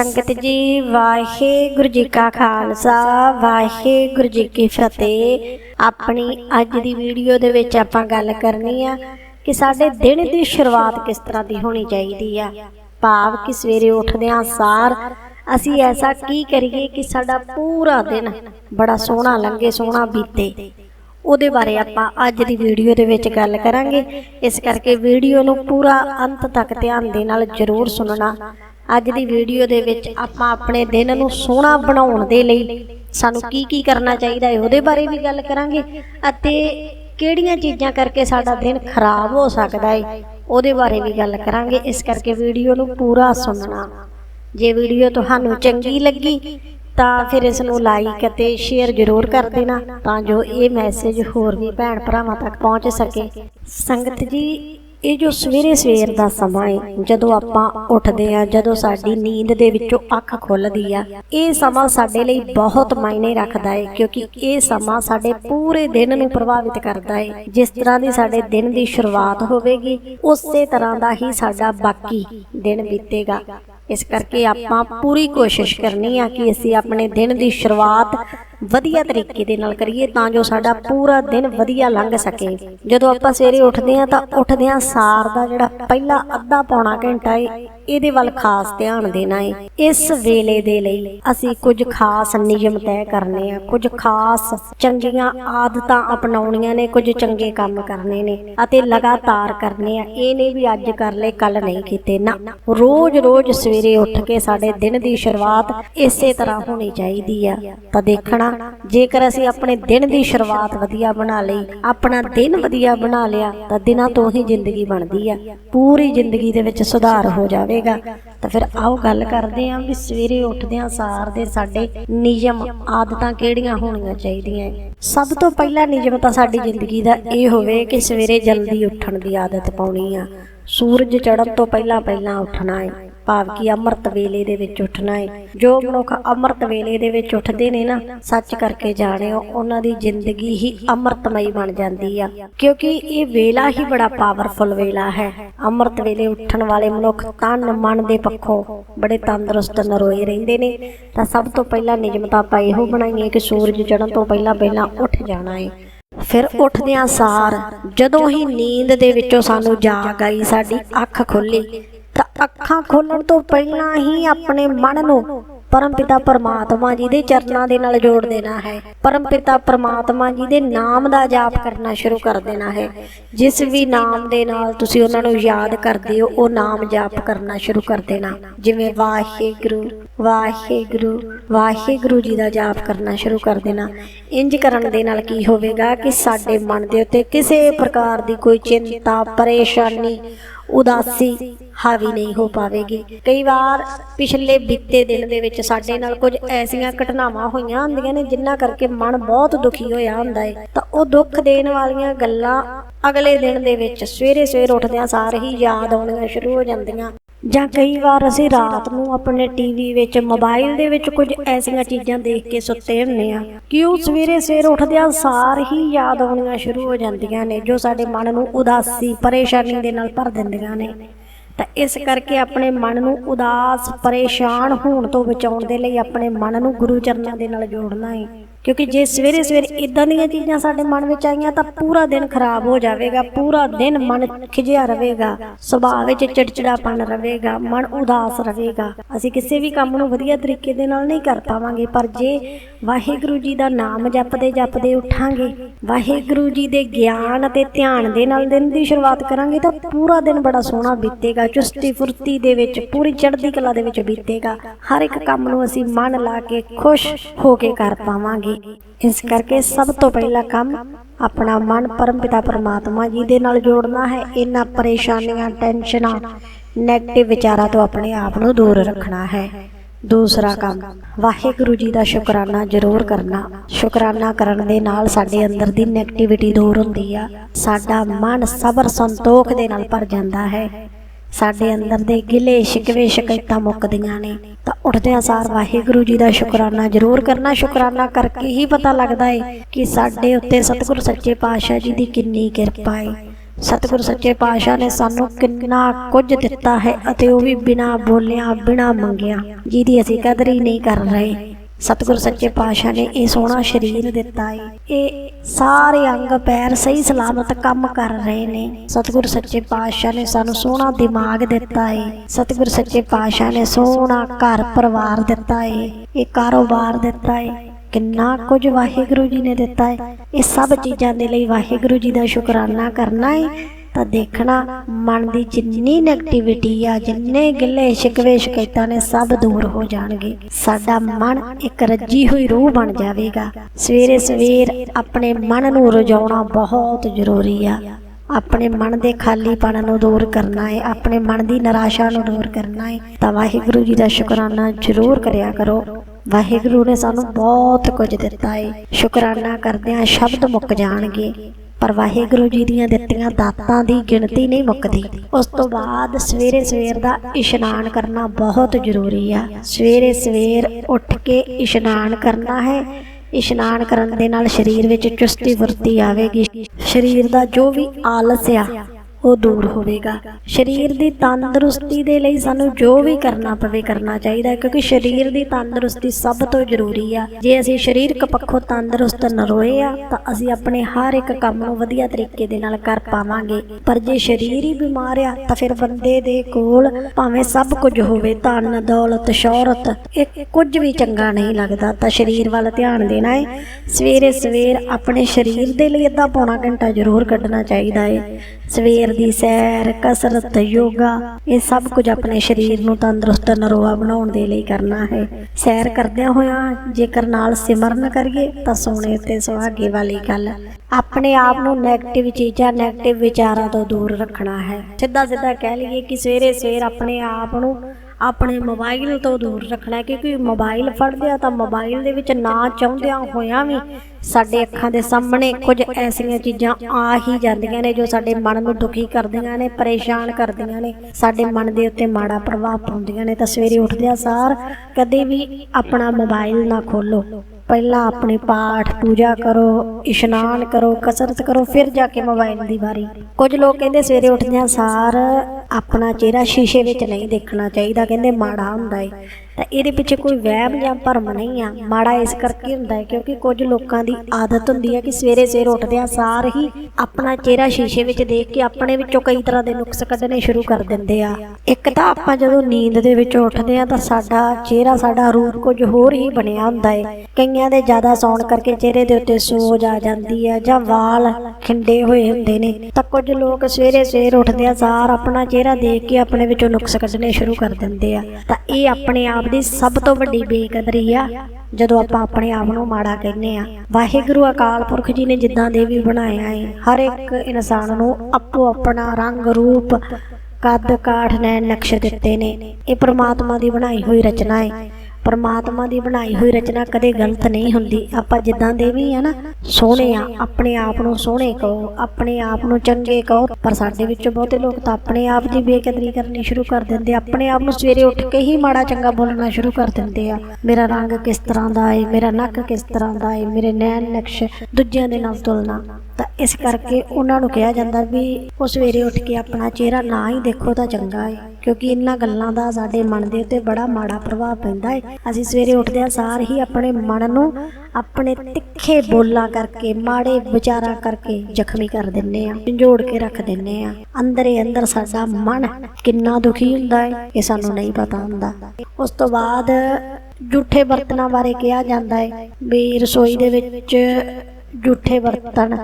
ਸੰਗਤ ਜੀ, ਵਾਹਿਗੁਰੂ ਜੀ ਕਾ ਖਾਲਸਾ, ਵਾਹਿਗੁਰੂ ਜੀ ਕੀ ਫਤਿਹ। ਆਪਣੀ ਅੱਜ ਦੀ ਵੀਡੀਓ ਦੇ ਵਿੱਚ ਆਪਾਂ ਗੱਲ ਕਰਨੀ ਆ ਕਿ ਸਾਡੇ ਦਿਨ ਦੀ ਸ਼ੁਰੂਆਤ ਕਿਸ ਤਰ੍ਹਾਂ ਦੀ ਹੋਣੀ ਚਾਹੀਦੀ ਆ। ਭਾਵ ਕਿ ਸਵੇਰੇ ਉੱਠਦਿਆਂ ਸਾਰ ਅਸੀਂ ਐਸਾ ਕੀ ਕਰੀਏ ਕਿ ਸਾਡਾ ਪੂਰਾ ਦਿਨ ਬੜਾ ਸੋਹਣਾ ਲੰਘੇ, ਸੋਹਣਾ ਬੀਤੇ। ਉਹਦੇ ਬਾਰੇ ਆਪਾਂ ਅੱਜ ਦੀ ਵੀਡੀਓ ਦੇ ਵਿੱਚ ਗੱਲ ਕਰਾਂਗੇ। ਇਸ ਕਰਕੇ ਵੀਡੀਓ ਨੂੰ ਪੂਰਾ ਅੰਤ ਤੱਕ ਧਿਆਨ ਦੇ ਨਾਲ ਜ਼ਰੂਰ ਸੁਣਨਾ। ਅੱਜ ਦੀ ਵੀਡੀਓ ਦੇ ਵਿੱਚ ਆਪਾਂ ਆਪਣੇ ਦਿਨ ਨੂੰ ਸੋਹਣਾ ਬਣਾਉਣ ਦੇ ਲਈ ਸਾਨੂੰ ਕੀ ਕੀ ਕਰਨਾ ਚਾਹੀਦਾ ਹੈ, ਉਹਦੇ ਬਾਰੇ ਵੀ ਗੱਲ ਕਰਾਂਗੇ ਅਤੇ ਕਿਹੜੀਆਂ ਚੀਜ਼ਾਂ ਕਰਕੇ ਸਾਡਾ ਦਿਨ ਖਰਾਬ ਹੋ ਸਕਦਾ ਹੈ, ਉਹਦੇ ਬਾਰੇ ਵੀ ਗੱਲ ਕਰਾਂਗੇ। ਇਸ ਕਰਕੇ ਵੀਡੀਓ ਨੂੰ ਪੂਰਾ ਸੁਣਨਾ। ਜੇ ਵੀਡੀਓ ਤੁਹਾਨੂੰ ਚੰਗੀ ਲੱਗੀ ਤਾਂ ਫਿਰ ਇਸ ਨੂੰ ਲਾਈਕ ਅਤੇ ਸ਼ੇਅਰ ਜ਼ਰੂਰ ਕਰ ਦੇਣਾ ਤਾਂ ਜੋ ਇਹ ਮੈਸੇਜ ਹੋਰ ਵੀ ਭੈਣ ਭਰਾਵਾਂ ਤੱਕ ਪਹੁੰਚ ਸਕੇ। ਸੰਗਤ ਜੀ ਇਹ ਜੋ ਸਵੇਰੇ ਸਵੇਰ ਦਾ ਸਮਾਂ ਹੈ ਜਦੋਂ ਆਪਾਂ ਉੱਠਦੇ ਆ ਜਦੋਂ ਸਾਡੀ ਨੀਂਦ ਦੇ ਵਿੱਚੋਂ ਅੱਖ ਖੁੱਲਦੀ ਆ, ਇਹ ਸਮਾਂ ਸਾਡੇ ਲਈ ਬਹੁਤ ਮਾਇਨੇ ਰੱਖਦਾ ਹੈ ਕਿਉਂਕਿ ਇਹ ਸਮਾਂ ਸਾਡੇ ਪੂਰੇ ਦਿਨ ਨੂੰ ਪ੍ਰਭਾਵਿਤ ਕਰਦਾ ਹੈ ਜਿਸ ਤਰ੍ਹਾਂ ਦੀ ਸਾਡੇ ਦਿਨ ਦੀ ਸ਼ੁਰੂਆਤ ਹੋਵੇਗੀ, ਉਸੇ ਤਰ੍ਹਾਂ ਦਾ ਹੀ ਸਾਡਾ ਬਾਕੀ ਦਿਨ ਬੀਤੇਗਾ। ਇਸ ਕਰਕੇ ਆਪਾਂ ਪੂਰੀ ਕੋਸ਼ਿਸ਼ ਕਰਨੀ ਆ ਕਿ ਅਸੀਂ ਆਪਣੇ ਦਿਨ ਦੀ ਸ਼ੁਰੂਆਤ ਵਧੀਆ ਤਰੀਕੇ ਦੇ ਨਾਲ ਕਰੀਏ ਤਾਂ ਜੋ ਸਾਡਾ ਪੂਰਾ ਦਿਨ ਵਧੀਆ ਲੰਘ ਸਕੇ। ਜਦੋਂ ਆਪਾਂ ਸਵੇਰੇ ਉੱਠਦੇ ਆ ਤਾਂ ਉੱਠਦਿਆਂ ਸਾਰ ਦਾ ਜਿਹੜਾ ਪਹਿਲਾ ਅੱਧਾ ਪੌਣਾ ਘੰਟਾ ਹੈ ਇਹਦੇ ਵੱਲ ਖਾਸ ਧਿਆਨ ਦੇਣਾ ਹੈ ਇਸ ਵੇਲੇ ਦੇ ਲਈ ਅਸੀਂ ਕੁਝ ਖਾਸ ਨਿਯਮ ਤੈਅ ਕਰਨੇ ਆ। ਕੁਝ ਖਾਸ ਚੰਗੀਆਂ ਆਦਤਾਂ ਅਪਣਾਉਣੀਆਂ ਨੇ ਕੁਝ ਚੰਗੇ ਕੰਮ ਕਰਨੇ ਨੇ ਅਤੇ ਲਗਾਤਾਰ ਕਰਨੇ ਆ। ਇਹ ਨਹੀਂ ਵੀ ਅੱਜ ਕਰ ਲਏ ਕੱਲ ਨਹੀਂ ਕੀਤੇ। ਨਾ ਰੋਜ਼-ਰੋਜ਼ ਸਵੇਰੇ ਉੱਠ ਕੇ ਸਾਡੇ ਦਿਨ ਦੀ ਸ਼ੁਰੂਆਤ ਇਸੇ ਤਰ੍ਹਾਂ ਹੋਣੀ ਚਾਹੀਦੀ ਆ। ਤਾਂ ਦੇਖਣਾ ਜੇਕਰ ਅਸੀਂ ਆਪਣੇ ਦਿਨ ਦੀ ਸ਼ੁਰੂਆਤ ਵਧੀਆ ਬਣਾ ਲਈ ਆਪਣਾ ਦਿਨ ਵਧੀਆ ਬਣਾ ਲਿਆ ਤਾਂ ਦਿਨਾਂ ਤੋਂ ਹੀ ਜ਼ਿੰਦਗੀ ਬਣਦੀ ਆ ਪੂਰੀ ਜ਼ਿੰਦਗੀ ਦੇ ਵਿੱਚ ਸੁਧਾਰ ਹੋ ਜਾਵੇਗਾ। ਤਾਂ ਫਿਰ ਆਓ ਗੱਲ ਕਰਦੇ ਆਂ ਵੀ ਸਵੇਰੇ ਉੱਠਦਿਆਂ ਸਾਰ ਦੇ ਸਾਡੇ ਨਿਯਮ ਆਦਤਾਂ ਕਿਹੜੀਆਂ ਹੋਣੀਆਂ ਚਾਹੀਦੀਆਂ ਸਭ ਤੋਂ ਪਹਿਲਾ ਨਿਯਮ ਤਾਂ ਸਾਡੀ ਜ਼ਿੰਦਗੀ ਦਾ ਇਹ ਹੋਵੇ ਕਿ ਸਵੇਰੇ ਜਲਦੀ ਉੱਠਣ ਦੀ ਆਦਤ ਪਾਉਣੀ ਆ। ਸੂਰਜ ਚੜ੍ਹਨ ਤੋਂ ਪਹਿਲਾਂ ਪਹਿਲਾਂ ਉੱਠਣਾ ਹੈ ਭਾਵ ਕਿ ਅੰਮ੍ਰਿਤ ਵੇਲੇ ਦੇ ਵਿੱਚ ਉੱਠਣਾ ਹੈ ਜੋ ਮਨੁੱਖ ਅੰਮ੍ਰਿਤ ਵੇਲੇ ਦੇ ਵਿੱਚ ਉੱਠਦੇ ਨੇ ਨਾ, ਸੱਚ ਕਰਕੇ ਜਾਣਿਓ, ਉਹਨਾਂ ਦੀ ਜ਼ਿੰਦਗੀ ਹੀ ਅੰਮ੍ਰਿਤਮਈ ਬਣ ਜਾਂਦੀ ਆ। ਕਿਉਂਕਿ ਇਹ ਵੇਲਾ ਹੀ ਬੜਾ ਪਾਵਰਫੁਲ ਵੇਲਾ ਹੈ। ਅੰਮ੍ਰਿਤ ਵੇਲੇ ਉੱਠਣ ਵਾਲੇ ਮਨੁੱਖ ਤਨ, ਮਨ ਦੇ ਪੱਖੋਂ ਬੜੇ ਤੰਦਰੁਸਤ ਨਰੋਏ ਰਹਿੰਦੇ ਨੇ। ਤਾਂ ਸਭ ਤੋਂ ਪਹਿਲਾਂ ਨਿਯਮ ਤਾਂ ਆਪਾਂ ਇਹੋ ਬਣਾਈਏ ਕਿ ਸੂਰਜ ਚੜ੍ਹਨ ਤੋਂ ਪਹਿਲਾਂ ਪਹਿਲਾਂ ਉੱਠ ਜਾਣਾ ਹੈ ਫਿਰ ਉੱਠਦਿਆਂ ਸਾਰ ਜਦੋਂ ਹੀ ਨੀਂਦ ਦੇ ਵਿੱਚੋਂ ਸਾਨੂੰ ਜਾਗ ਆਈ, ਸਾਡੀ ਅੱਖ ਖੁੱਲੀ ਤਾਂ ਅੱਖਾਂ ਖੋਲਣ ਤੋਂ ਪਹਿਲਾਂ ਹੀ ਆਪਣੇ ਮਨ ਨੂੰ ਪਰਮਪਿਤਾ ਪਰਮਾਤਮਾ ਜੀ ਦੇ ਚਰਨਾਂ ਦੇ ਨਾਲ ਜੋੜ ਦੇਣਾ ਹੈ। ਪਰਮਪਿਤਾ ਪਰਮਾਤਮਾ ਜੀ ਦੇ ਨਾਮ ਦਾ ਜਾਪ ਕਰਨਾ ਸ਼ੁਰੂ ਕਰ ਦੇਣਾ ਹੈ। ਜਿਸ ਵੀ ਨਾਮ ਦੇ ਨਾਲ ਤੁਸੀਂ ਉਹਨਾਂ ਨੂੰ ਯਾਦ ਕਰਦੇ ਹੋ, ਉਹ ਨਾਮ ਜਾਪ ਕਰਨਾ ਸ਼ੁਰੂ ਕਰ ਦੇਣਾ। ਜਿਵੇਂ ਵਾਹਿਗੁਰੂ ਵਾਹਿਗੁਰੂ ਵਾਹਿਗੁਰੂ ਜੀ ਦਾ ਜਾਪ ਕਰਨਾ ਸ਼ੁਰੂ ਕਰ ਦੇਣਾ। ਇੰਜ ਕਰਨ ਦੇ ਨਾਲ ਕੀ ਹੋਵੇਗਾ ਕਿ ਸਾਡੇ ਮਨ ਦੇ ਉੱਤੇ ਕਿਸੇ ਪ੍ਰਕਾਰ ਦੀ ਕੋਈ ਚਿੰਤਾ, ਪਰੇਸ਼ਾਨੀ ਉਦਾਸੀ ਹਾਵੀ ਨਹੀਂ ਹੋ ਪਾਵੇਗੀ। ਕਈ ਵਾਰ ਪਿਛਲੇ ਬੀਤੇ ਦਿਨ ਦੇ ਵਿੱਚ ਸਾਡੇ ਨਾਲ ਕੁਝ ਐਸੀਆਂ ਘਟਨਾਵਾਂ ਹੋਈਆਂ ਹੁੰਦੀਆਂ ਨੇ, ਜਿਨ੍ਹਾਂ ਕਰਕੇ ਮਨ ਬਹੁਤ ਦੁਖੀ ਹੋਇਆ ਹੁੰਦਾ ਹੈ ਤਾਂ ਉਹ ਦੁੱਖ ਦੇਣ ਵਾਲੀਆਂ ਗੱਲਾਂ ਅਗਲੇ ਦਿਨ ਦੇ ਵਿੱਚ ਸਵੇਰੇ ਸਵੇਰ ਉੱਠਦਿਆਂ ਸਾਰ ਹੀ ਯਾਦ ਆਉਣੀਆਂ ਸ਼ੁਰੂ ਹੋ ਜਾਂਦੀਆਂ। ਜਾਂ ਕਈ ਵਾਰ ਅਸੀਂ ਰਾਤ ਨੂੰ ਆਪਣੇ ਟੀਵੀ ਵਿੱਚ ਮੋਬਾਈਲ ਦੇ ਵਿੱਚ ਕੁਝ ਐਸੀਆਂ ਚੀਜ਼ਾਂ ਦੇਖ ਕੇ ਸੁੱਤੇ ਹੁੰਨੇ ਆ ਕਿ ਉਹ ਸਵੇਰੇ ਸਵੇਰ ਉੱਠਦਿਆਂ ਸਾਰ ਹੀ ਯਾਦ ਆਉਣੀਆਂ ਸ਼ੁਰੂ ਹੋ ਜਾਂਦੀਆਂ ਨੇ, ਜੋ ਸਾਡੇ ਮਨ ਨੂੰ ਉਦਾਸੀ, ਪਰੇਸ਼ਾਨੀ ਦੇ ਨਾਲ ਭਰ ਦਿੰਦੀਆਂ ਨੇ। ਤਾਂ ਇਸ ਕਰਕੇ ਆਪਣੇ ਮਨ ਨੂੰ ਉਦਾਸ, ਪਰੇਸ਼ਾਨ ਹੋਣ ਤੋਂ ਬਚਾਉਣ ਦੇ ਲਈ ਆਪਣੇ ਮਨ ਨੂੰ ਗੁਰੂ ਚਰਨਾਂ ਦੇ ਨਾਲ ਜੋੜਨਾ ਹੈ। ਕਿਉਂਕਿ ਜੇ ਸਵੇਰੇ ਸਵੇਰੇ ਇਦਾਂ ਦੀਆਂ ਚੀਜ਼ਾਂ ਸਾਡੇ ਮਨ ਵਿੱਚ ਆਈਆਂ ਤਾਂ ਪੂਰਾ ਦਿਨ ਖਰਾਬ ਹੋ ਜਾਵੇਗਾ, ਪੂਰਾ ਦਿਨ ਮਨ ਖਿਜਿਆ ਰਹੇਗਾ, ਸੁਭਾਅ ਵਿੱਚ ਚਿੜਚਿੜਾਪਨ ਰਹੇਗਾ, ਮਨ ਉਦਾਸ ਰਹੇਗਾ। ਅਸੀਂ ਕਿਸੇ ਵੀ ਕੰਮ ਨੂੰ ਵਧੀਆ ਤਰੀਕੇ ਦੇ ਨਾਲ ਨਹੀਂ ਕਰ ਪਾਵਾਂਗੇ, ਪਰ ਜੇ ਵਾਹਿਗੁਰੂ ਜੀ ਦਾ ਨਾਮ ਜਪਦੇ ਜਪਦੇ ਉੱਠਾਂਗੇ, ਵਾਹਿਗੁਰੂ ਜੀ ਦੇ ਗਿਆਨ ਅਤੇ ਧਿਆਨ ਦੇ ਨਾਲ ਦਿਨ ਦੀ ਸ਼ੁਰੂਆਤ ਕਰਾਂਗੇ ਤਾਂ ਪੂਰਾ ਦਿਨ ਬੜਾ ਸੋਹਣਾ ਬੀਤੇਗਾ ਚੁਸਤੀ ਫੁਰਤੀ ਦੇ ਵਿੱਚ, ਪੂਰੀ ਚੜ੍ਹਦੀ ਕਲਾ ਦੇ ਵਿੱਚ ਬੀਤੇਗਾ। ਹਰ ਇੱਕ ਕੰਮ ਨੂੰ ਅਸੀਂ ਮਨ ਲਾ ਕੇ ਖੁਸ਼ ਹੋ ਕੇ ਕਰ ਪਾਵਾਂਗੇ। ਇਸ ਕਰਕੇ ਸਭ ਤੋਂ ਪਹਿਲਾ ਕੰਮ ਆਪਣਾ ਮਨ ਪਰਮਪਿਤਾ ਪਰਮਾਤਮਾ ਜੀ ਦੇ ਨਾਲ ਜੋੜਨਾ ਹੈ। ਇਹਨਾਂ ਪਰੇਸ਼ਾਨੀਆਂ, ਟੈਨਸ਼ਨਾਂ ਨੈਗੇਟਿਵ ਵਿਚਾਰਾਂ ਤੋਂ ਆਪਣੇ ਆਪ ਨੂੰ ਦੂਰ ਰੱਖਣਾ ਹੈ। ਦੂਸਰਾ ਕੰਮ, ਵਾਹਿਗੁਰੂ ਜੀ ਦਾ ਸ਼ੁਕਰਾਨਾ ਜ਼ਰੂਰ ਕਰਨਾ। ਸ਼ੁਕਰਾਨਾ ਕਰਨ ਦੇ ਨਾਲ ਸਾਡੇ ਅੰਦਰ ਦੀ ਨੈਗੇਟਿਵਿਟੀ ਦੂਰ ਹੁੰਦੀ ਆ। ਸਾਡਾ ਮਨ ਸਬਰ ਸੰਤੋਖ ਦੇ ਨਾਲ ਭਰ ਜਾਂਦਾ ਹੈ। ਸਾਡੇ ਅੰਦਰ ਦੇ ਗਿਲੇ ਸ਼ਿਕਵੇ ਸ਼ਿਕਾਇਤਾਂ ਮੁੱਕਦੀਆਂ ਨੇ। ਤਾਂ ਉੱਠਦਿਆਂ ਸਾਰ ਵਾਹਿਗੁਰੂ ਜੀ ਦਾ ਸ਼ੁਕਰਾਨਾ ਜ਼ਰੂਰ ਕਰਨਾ। ਸ਼ੁਕਰਾਨਾ ਕਰਕੇ ਹੀ ਪਤਾ ਲੱਗਦਾ ਹੈ ਕਿ ਸਾਡੇ ਉੱਤੇ ਸਤਿਗੁਰ ਸੱਚੇ ਪਾਤਸ਼ਾਹ ਜੀ ਦੀ ਕਿੰਨੀ ਕਿਰਪਾ ਏ। ਸਤਿਗੁਰ ਸੱਚੇ ਪਾਤਸ਼ਾਹ ਨੇ ਸਾਨੂੰ ਕਿੰਨਾ ਕੁਝ ਦਿੱਤਾ ਹੈ ਅਤੇ ਉਹ ਵੀ ਬਿਨਾ ਬੋਲਿਆ, ਬਿਨਾ ਮੰਗਿਆ, ਜਿਹਦੀ ਅਸੀਂ ਕਦਰ ਹੀ ਨਹੀਂ ਕਰ ਰਹੇ। ਸਤਿਗੁਰ ਸੱਚੇ ਪਾਤਸ਼ਾਹ ਨੇ ਇਹ ਸੋਹਣਾ ਸਰੀਰ ਦਿੱਤਾ ਹੈ ਇਹ ਸਾਰੇ ਅੰਗ ਪੈਰ ਸਹੀ ਸਲਾਮਤ ਕੰਮ ਕਰ ਰਹੇ ਨੇ। ਸਤਿਗੁਰ ਸੱਚੇ ਪਾਤਸ਼ਾਹ ਨੇ ਸਾਨੂੰ ਸੋਹਣਾ ਦਿਮਾਗ ਦਿੱਤਾ ਹੈ ਸਤਿਗੁਰ ਸੱਚੇ ਪਾਤਸ਼ਾਹ ਨੇ ਸੋਹਣਾ ਘਰ ਪਰਿਵਾਰ ਦਿੱਤਾ ਹੈ ਇਹ ਕਾਰੋਬਾਰ ਦਿੱਤਾ ਹੈ ਕਿੰਨਾ ਕੁਝ ਵਾਹਿਗੁਰੂ ਜੀ ਨੇ ਦਿੱਤਾ ਹੈ ਇਹ ਸਭ ਚੀਜ਼ਾਂ ਦੇ ਲਈ ਵਾਹਿਗੁਰੂ ਜੀ ਦਾ ਸ਼ੁਕਰਾਨਾ ਕਰਨਾ ਹੈ ਤਾਂ ਦੇਖਣਾ, ਮਨ ਦੀ ਜਿੰਨੀ ਨੈਗੇਟਿਵਿਟੀ ਆ, ਜਿੰਨੇ ਗਿੱਲੇ ਸ਼ਿਕਵੇ ਸ਼ਿਕਾਇਤਾਂ ਨੇ ਸਭ ਦੂਰ ਹੋ ਜਾਣਗੇ। ਸਾਡਾ ਮਨ ਇੱਕ ਰੱਜੀ ਹੋਈ ਰੂਹ ਬਣ ਜਾਵੇਗਾ। ਸਵੇਰੇ ਸਵੇਰ ਆਪਣੇ ਮਨ ਨੂੰ ਰਜਾਉਣਾ ਬਹੁਤ ਜ਼ਰੂਰੀ ਆ। ਆਪਣੇ ਮਨ ਦੇ ਖਾਲੀਪਣ ਨੂੰ ਦੂਰ ਕਰਨਾ ਹੈ ਆਪਣੇ ਮਨ ਦੀ ਨਿਰਾਸ਼ਾ ਨੂੰ ਦੂਰ ਕਰਨਾ ਹੈ ਤਾਂ ਵਾਹਿਗੁਰੂ ਜੀ ਦਾ ਸ਼ੁਕਰਾਨਾ ਜ਼ਰੂਰ ਕਰਿਆ ਕਰੋ। ਵਾਹਿਗੁਰੂ ਨੇ ਸਾਨੂੰ ਬਹੁਤ ਕੁਝ ਦਿੱਤਾ ਹੈ ਸ਼ੁਕਰਾਨਾ ਕਰਦਿਆਂ ਸ਼ਬਦ ਮੁੱਕ ਜਾਣਗੇ। ਪਰ ਵਾਹਿਗੁਰੂ ਜੀ ਦੀਆਂ ਦਿੱਤੀਆਂ ਦਾਤਾਂ ਦੀ ਗਿਣਤੀ ਨਹੀਂ ਮੁੱਕਦੀ। ਉਸ ਤੋਂ ਬਾਅਦ ਸਵੇਰੇ ਸਵੇਰ ਦਾ ਇਸ਼ਨਾਨ ਕਰਨਾ ਬਹੁਤ ਜ਼ਰੂਰੀ ਆ। ਸਵੇਰੇ ਸਵੇਰ ਉੱਠ ਕੇ ਇਸ਼ਨਾਨ ਕਰਨਾ ਹੈ। ਇਸ਼ਨਾਨ ਕਰਨ ਦੇ ਨਾਲ ਸਰੀਰ ਵਿੱਚ ਚੁਸਤੀ ਫੁਰਤੀ ਆਵੇਗੀ। ਸਰੀਰ ਦਾ ਜੋ ਵੀ ਆਲਸ ਆ ਉਹ ਦੂਰ ਹੋਵੇਗਾ। ਸਰੀਰ ਦੀ ਤੰਦਰੁਸਤੀ ਦੇ ਲਈ ਸਾਨੂੰ ਜੋ ਵੀ ਕਰਨਾ ਪਵੇ ਕਰਨਾ ਚਾਹੀਦਾ ਹੈ, ਕਿਉਂਕਿ ਸਰੀਰ ਦੀ ਤੰਦਰੁਸਤੀ ਸਭ ਤੋਂ ਜ਼ਰੂਰੀ ਆ। ਜੇ ਅਸੀਂ ਸਰੀਰਕ ਪੱਖੋਂ ਤੰਦਰੁਸਤ ਨਰੋਏ ਆ, ਤਾਂ ਅਸੀਂ ਆਪਣੇ ਹਰ ਇੱਕ ਕੰਮ ਨੂੰ ਵਧੀਆ ਤਰੀਕੇ ਦੇ ਨਾਲ ਕਰ ਪਾਵਾਂਗੇ। ਪਰ ਜੇ ਸਰੀਰ ਹੀ ਬਿਮਾਰ ਆ, ਤਾਂ ਫਿਰ ਬੰਦੇ ਦੇ ਕੋਲ ਭਾਵੇਂ ਸਭ ਕੁਝ ਹੋਵੇ, ਧਨ, ਦੌਲਤ, ਸ਼ੌਹਰਤ, ਇਹ ਕੁਝ ਵੀ ਚੰਗਾ ਨਹੀਂ ਲੱਗਦਾ। ਤਾਂ ਸਰੀਰ ਵੱਲ ਧਿਆਨ ਦੇਣਾ ਹੈ ਸਵੇਰੇ ਸਵੇਰ ਆਪਣੇ ਸਰੀਰ ਦੇ ਲਈ ਅੱਧਾ ਪੌਣਾ ਘੰਟਾ ਜ਼ਰੂਰ ਕੱਢਣਾ ਚਾਹੀਦਾ ਹੈ ਸਵੇਰ ਦੀ ਸੈਰ, ਕਸਰਤ, ਯੋਗਾ, ਇਹ ਸਭ ਕੁਝ ਆਪਣੇ ਸਰੀਰ ਨੂੰ ਤੰਦਰੁਸਤ, ਨਰੋਆ ਬਣਾਉਣ ਦੇ ਲਈ ਕਰਨਾ ਹੈ। ਸੈਰ ਕਰਦਿਆਂ ਹੋਇਆਂ ਜੇਕਰ ਨਾਲ ਸਿਮਰਨ ਕਰੀਏ ਤਾਂ ਸੋਨੇ ਤੇ ਸੁਹਾਗੇ ਵਾਲੀ ਗੱਲ। ਆਪਣੇ ਆਪ ਨੂੰ 네ਗੇਟਿਵ ਚੀਜ਼ਾਂ 네ਗੇਟਿਵ ਵਿਚਾਰਾਂ ਤੋਂ ਦੂਰ ਰੱਖਣਾ ਹੈ। ਸਿੱਧਾ ਸਿੱਧਾ ਕਹਿ ਲਈਏ ਕਿ ਸਵੇਰੇ ਸਵੇਰ ਆਪਣੇ ਆਪ ਨੂੰ ਆਪਣੇ ਮੋਬਾਈਲ ਤੋਂ ਦੂਰ ਰੱਖਣਾ ਕਿਉਂਕਿ ਮੋਬਾਈਲ ਫੜਦੇ ਆ ਤਾਂ ਮੋਬਾਈਲ ਦੇ ਵਿੱਚ ਨਾ ਚਾਹੁੰਦਿਆਂ ਹੋਇਆਂ ਵੀ ਸਾਡੇ ਅੱਖਾਂ ਦੇ ਸਾਹਮਣੇ ਕੁਝ ਐਸੀਆਂ ਚੀਜ਼ਾਂ ਆ ਹੀ ਜਾਂਦੀਆਂ ਨੇ ਜੋ ਸਾਡੇ ਮਨ ਨੂੰ ਦੁਖੀ ਕਰਦੀਆਂ ਨੇ, ਪਰੇਸ਼ਾਨ ਕਰਦੀਆਂ ਨੇ। ਸਾਡੇ ਮਨ ਦੇ ਉੱਤੇ ਮਾੜਾ ਪ੍ਰਭਾਵ ਪਾਉਂਦੀਆਂ ਨੇ ਤਾਂ ਸਵੇਰੇ ਉੱਠਦਿਆਂ ਸਾਰ ਕਦੇ ਵੀ ਆਪਣਾ ਮੋਬਾਈਲ ਨਾ ਖੋਲੋ ਪਹਿਲਾਂ ਆਪਣੇ ਪਾਠ ਪੂਜਾ ਕਰੋ, ਇਸ਼ਨਾਨ ਕਰੋ, ਕਸਰਤ ਕਰੋ, ਫਿਰ ਜਾ ਕੇ ਮੋਬਾਈਲ ਦੀ ਵਾਰੀ। ਕੁਝ ਲੋਕ ਕਹਿੰਦੇ ਸਵੇਰੇ ਉੱਠਦਿਆਂ ਸਾਰ ਆਪਣਾ ਚਿਹਰਾ ਸ਼ੀਸ਼ੇ ਵਿੱਚ ਨਹੀਂ ਦੇਖਣਾ ਚਾਹੀਦਾ, ਕਹਿੰਦੇ ਮਾੜਾ ਹੁੰਦਾ ਏ। ਤਾਂ ਇਹਦੇ ਪਿੱਛੇ ਕੋਈ ਵਹਿਮ ਜਾਂ ਭਰਮ ਨਹੀਂ ਆ। ਮਾੜਾ ਇਸ ਕਰਕੇ ਹੁੰਦਾ ਹੈ ਕਿਉਂਕਿ ਕੁਝ ਲੋਕਾਂ ਦੀ ਆਦਤ ਹੁੰਦੀ ਹੈ ਕਿ ਸਵੇਰੇ ਸਵੇਰ ਉੱਠਦਿਆਂ ਸਾਰ ਹੀ ਆਪਣਾ ਚਿਹਰਾ ਸ਼ੀਸ਼ੇ ਵਿੱਚ ਦੇਖ ਕੇ ਆਪਣੇ ਵਿੱਚੋਂ ਕਈ ਤਰ੍ਹਾਂ ਦੇ ਨੁਕਸ ਕੱਢਣੇ ਸ਼ੁਰੂ ਕਰ ਦਿੰਦੇ ਆ। ਇੱਕ ਤਾਂ ਆਪਾਂ ਜਦੋਂ ਨੀਂਦ ਦੇ ਵਿੱਚ ਉੱਠਦੇ ਆ ਤਾਂ ਸਾਡਾ ਚਿਹਰਾ, ਸਾਡਾ ਰੂਪ ਕੁਝ ਹੋਰ ਹੀ ਬਣਿਆ ਹੁੰਦਾ ਹੈ ਕਈਆਂ ਦੇ ਜ਼ਿਆਦਾ ਸੌਣ ਕਰਕੇ ਚਿਹਰੇ ਦੇ ਉੱਤੇ ਸੋਜ ਆ ਜਾਂਦੀ ਹੈ ਜਾਂ ਵਾਲ ਖਿੰਡੇ ਹੋਏ ਹੁੰਦੇ ਨੇ। ਤਾਂ ਕੁਝ ਲੋਕ ਸਵੇਰੇ ਸਵੇਰ ਉੱਠਦੇ ਆ, ਸਾਰ ਆਪਣਾ ਚਿਹਰਾ ਦੇਖ ਕੇ ਆਪਣੇ ਵਿੱਚੋਂ ਨੁਕਸ ਕੱਢਣੇ ਸ਼ੁਰੂ ਕਰ ਦਿੰਦੇ ਆ। ਤਾਂ ਇਹ ਆਪਣੇ ਆਪ ਦੀ ਸਭ ਤੋਂ ਵੱਡੀ ਬੇਕਦਰੀ ਆ, ਜਦੋਂ ਆਪਾਂ ਆਪਣੇ ਆਪ ਨੂੰ ਮਾੜਾ ਕਹਿੰਦੇ ਆ। ਵਾਹਿਗੁਰੂ ਅਕਾਲ ਪੁਰਖ ਜੀ ਨੇ ਜਿੱਦਾਂ ਦੇ ਵੀ ਬਣਾਇਆ ਹੈ ਹਰ ਇੱਕ ਇਨਸਾਨ ਨੂੰ ਆਪੋ ਆਪਣਾ ਰੰਗ, ਰੂਪ, ਕੱਦ, ਕਾਠ ਨੇ ਨਕਸ਼ ਦਿੱਤੇ ਨੇ। ਇਹ ਪ੍ਰਮਾਤਮਾ ਦੀ ਬਣਾਈ ਹੋਈ ਰਚਨਾ ਏ। ਪਰਮਾਤਮਾ ਦੀ ਬਣਾਈ ਹੋਈ ਰਚਨਾ ਕਦੇ ਗਲਤ ਨਹੀਂ ਹੁੰਦੀ। ਆਪਾਂ ਜਿੱਦਾਂ ਦੇ ਵੀ ਆ ਨਾ, ਸੋਹਣੇ ਆ, ਆਪਣੇ ਆਪ ਨੂੰ ਸੋਹਣੇ ਕਹੋ, ਆਪਣੇ ਆਪ ਨੂੰ ਚੰਗੇ ਕਹੋ, ਪਰ ਸਾਡੇ ਵਿੱਚੋਂ ਬਹੁਤੇ ਲੋਕ ਤਾਂ ਆਪਣੇ ਆਪ ਦੀ ਬੇਕਦਰੀ ਕਰਨੀ ਸ਼ੁਰੂ ਕਰ ਦਿੰਦੇ ਆ। ਆਪਣੇ ਆਪ ਨੂੰ ਸਵੇਰੇ ਉੱਠ ਕੇ ਹੀ ਮਾੜਾ ਚੰਗਾ ਬੋਲਣਾ ਸ਼ੁਰੂ ਕਰ ਦਿੰਦੇ ਆ। ਮੇਰਾ ਰੰਗ ਕਿਸ ਤਰ੍ਹਾਂ ਦਾ ਏ, ਮੇਰਾ ਨੱਕ ਕਿਸ ਤਰ੍ਹਾਂ ਦਾ ਏ, ਮੇਰੇ ਨੈਣ ਨਕਸ਼ ਦੂਜਿਆਂ ਦੇ ਨਾਲ ਤੁਲਨਾ। ਤਾਂ ਇਸ ਕਰਕੇ ਉਹਨਾਂ ਨੂੰ ਕਿਹਾ ਜਾਂਦਾ ਵੀ ਉਹ ਸਵੇਰੇ ਉੱਠ ਕੇ ਆਪਣਾ ਚਿਹਰਾ ਨਾ ਹੀ ਦੇਖੋ ਤਾਂ ਚੰਗਾ ਏ, ਕਿਉਂਕਿ ਇਹਨਾਂ ਗੱਲਾਂ ਦਾ ਸਾਡੇ ਮਨ ਦੇ ਉੱਤੇ ਬੜਾ ਮਾੜਾ ਪ੍ਰਭਾਵ ਪੈਂਦਾ ਏ। ਅਸੀਂ ਸਵੇਰੇ ਉੱਠਦਿਆਂ ਸਾਰ ਹੀ ਆਪਣੇ ਮਨ ਨੂੰ ਆਪਣੇ ਤਿੱਖੇ ਬੋਲਾਂ ਕਰਕੇ, ਮਾੜੇ ਵਿਚਾਰਾਂ ਕਰਕੇ ਜ਼ਖਮੀ ਕਰ ਦਿੰਨੇ ਆ ਝੰਜੋੜ ਕੇ ਰੱਖ ਦਿੰਨੇ ਆ ਅੰਦਰੇ ਅੰਦਰ ਸਾਡਾ ਮਨ ਕਿੰਨਾ ਦੁਖੀ ਹੁੰਦਾ ਹੈ ਇਹ ਸਾਨੂੰ ਨਹੀਂ ਪਤਾ ਹੁੰਦਾ। ਉਸ ਤੋਂ ਬਾਅਦ ਝੂਠੇ ਬਰਤਨਾਂ ਬਾਰੇ ਕਿਹਾ ਜਾਂਦਾ ਹੈ ਵੀ ਰਸੋਈ ਦੇ ਵਿੱਚ ਝੂਠੇ ਬਰਤਨ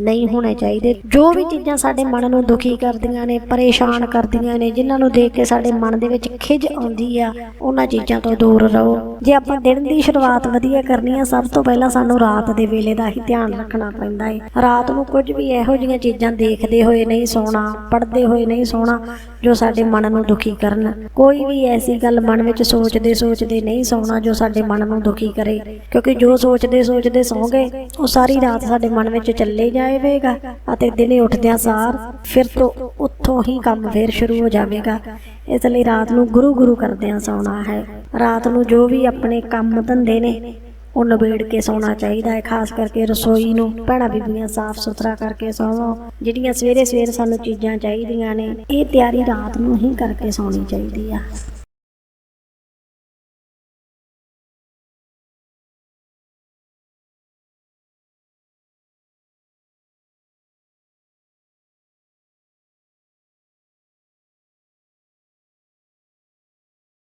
ਨਹੀਂ ਹੋਣੇ ਚਾਹੀਦੇ। ਜੋ ਵੀ ਚੀਜ਼ਾਂ ਸਾਡੇ ਮਨ ਨੂੰ ਦੁਖੀ ਕਰਦੀਆਂ ਨੇ, ਪਰੇਸ਼ਾਨ ਕਰਦੀਆਂ ਨੇ, ਜਿਨ੍ਹਾਂ ਨੂੰ ਦੇਖ ਕੇ ਸਾਡੇ ਮਨ ਦੇ ਵਿੱਚ ਖਿਜ ਆਉਂਦੀ ਆ, ਉਹਨਾਂ ਚੀਜ਼ਾਂ ਤੋਂ ਦੂਰ ਰਹੋ। ਜੇ ਆਪਾਂ ਦਿਨ ਦੀ ਸ਼ੁਰੂਆਤ ਵਧੀਆ ਕਰਨੀ ਆ, ਸਭ ਤੋਂ ਪਹਿਲਾਂ ਸਾਨੂੰ ਰਾਤ ਦੇ ਵੇਲੇ ਦਾ ਹੀ ਧਿਆਨ ਰੱਖਣਾ ਪੈਂਦਾ ਹੈ ਰਾਤ ਨੂੰ ਕੁਝ ਵੀ ਇਹੋ ਜਿਹੀਆਂ ਚੀਜ਼ਾਂ ਦੇਖਦੇ ਹੋਏ ਨਹੀਂ ਸੌਣਾ, ਪੜ੍ਹਦੇ ਹੋਏ ਨਹੀਂ ਸੌਣਾ, ਜੋ ਸਾਡੇ ਮਨ ਨੂੰ ਦੁਖੀ ਕਰਨ। ਕੋਈ ਵੀ ਐਸੀ ਗੱਲ ਮਨ ਵਿੱਚ ਸੋਚਦੇ ਸੋਚਦੇ ਨਹੀਂ ਸੌਣਾ ਜੋ ਸਾਡੇ ਮਨ ਨੂੰ ਦੁਖੀ ਕਰੇ। ਕਿਉਂਕਿ ਜੋ ਸੋਚਦੇ ਸੋਚਦੇ ਸੌਂ ਗਏ ਉਹ ਸਾਰੀ ਰਾਤ ਸਾਡੇ ਮਨ ਵਿੱਚ ਚੱਲੇ ਜਾਵੇਗਾ ਅਤੇ ਦਿਨੇ ਉੱਠਦਿਆਂ ਸਾਰ ਫਿਰ ਤੋਂ ਉੱਥੋਂ ਹੀ ਕੰਮ ਫੇਰ ਸ਼ੁਰੂ ਹੋ ਜਾਵੇਗਾ। ਇਸ ਲਈ ਰਾਤ ਨੂੰ ਗੁਰੂ ਗੁਰੂ ਕਰਦਿਆਂ ਸੌਣਾ ਹੈ। ਰਾਤ ਨੂੰ ਜੋ ਵੀ ਆਪਣੇ ਕੰਮ ਧੰਦੇ ਨੇ, ਉਹ ਨਿਬੇੜ ਕੇ ਸੌਣਾ ਚਾਹੀਦਾ ਹੈ। ਖਾਸ ਕਰਕੇ ਰਸੋਈ ਨੂੰ ਭੈਣਾਂ ਬੀਬੀਆਂ ਸਾਫ਼ ਸੁਥਰਾ ਕਰਕੇ ਸੌਵੋ, ਜਿਹੜੀਆਂ ਸਵੇਰੇ ਸਵੇਰ ਸਾਨੂੰ ਚੀਜ਼ਾਂ ਚਾਹੀਦੀਆਂ ਨੇ, ਇਹ ਤਿਆਰੀ ਰਾਤ ਨੂੰ ਹੀ ਕਰਕੇ ਸੌਣੀ ਚਾਹੀਦੀ ਆ।